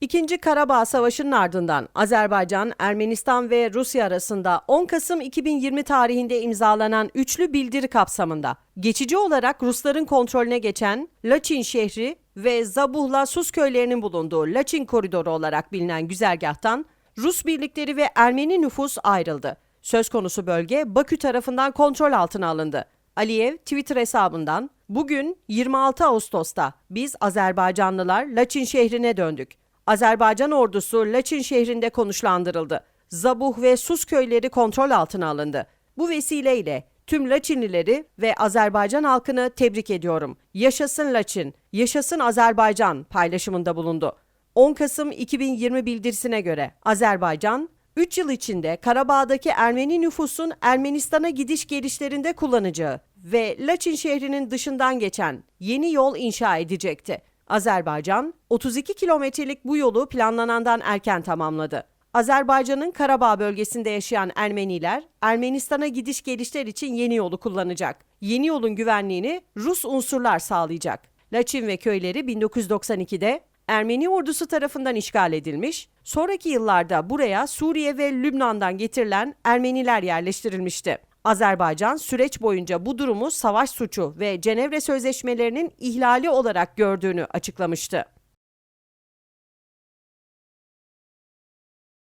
İkinci Karabağ Savaşı'nın ardından Azerbaycan, Ermenistan ve Rusya arasında 10 Kasım 2020 tarihinde imzalanan üçlü bildiri kapsamında geçici olarak Rusların kontrolüne geçen Laçin şehri ve Zabuhla Sus köylerinin bulunduğu Laçin koridoru olarak bilinen güzergahtan Rus birlikleri ve Ermeni nüfus ayrıldı. Söz konusu bölge Bakü tarafından kontrol altına alındı. Aliyev Twitter hesabından bugün 26 Ağustos'ta biz Azerbaycanlılar Laçin şehrine döndük. Azerbaycan ordusu Laçin şehrinde konuşlandırıldı. Zabuh ve Sus köyleri kontrol altına alındı. Bu vesileyle tüm Laçinlileri ve Azerbaycan halkını tebrik ediyorum. Yaşasın Laçin, yaşasın Azerbaycan paylaşımında bulundu. 10 Kasım 2020 bildirisine göre Azerbaycan 3 yıl içinde Karabağ'daki Ermeni nüfusun Ermenistan'a gidiş gelişlerinde kullanacağı ve Laçin şehrinin dışından geçen yeni yol inşa edecekti. Azerbaycan 32 kilometrelik bu yolu planlanandan erken tamamladı. Azerbaycan'ın Karabağ bölgesinde yaşayan Ermeniler Ermenistan'a gidiş gelişler için yeni yolu kullanacak. Yeni yolun güvenliğini Rus unsurlar sağlayacak. Laçin ve köyleri 1992'de Ermeni ordusu tarafından işgal edilmiş, sonraki yıllarda buraya Suriye ve Lübnan'dan getirilen Ermeniler yerleştirilmişti. Azerbaycan süreç boyunca bu durumu savaş suçu ve Cenevre Sözleşmelerinin ihlali olarak gördüğünü açıklamıştı.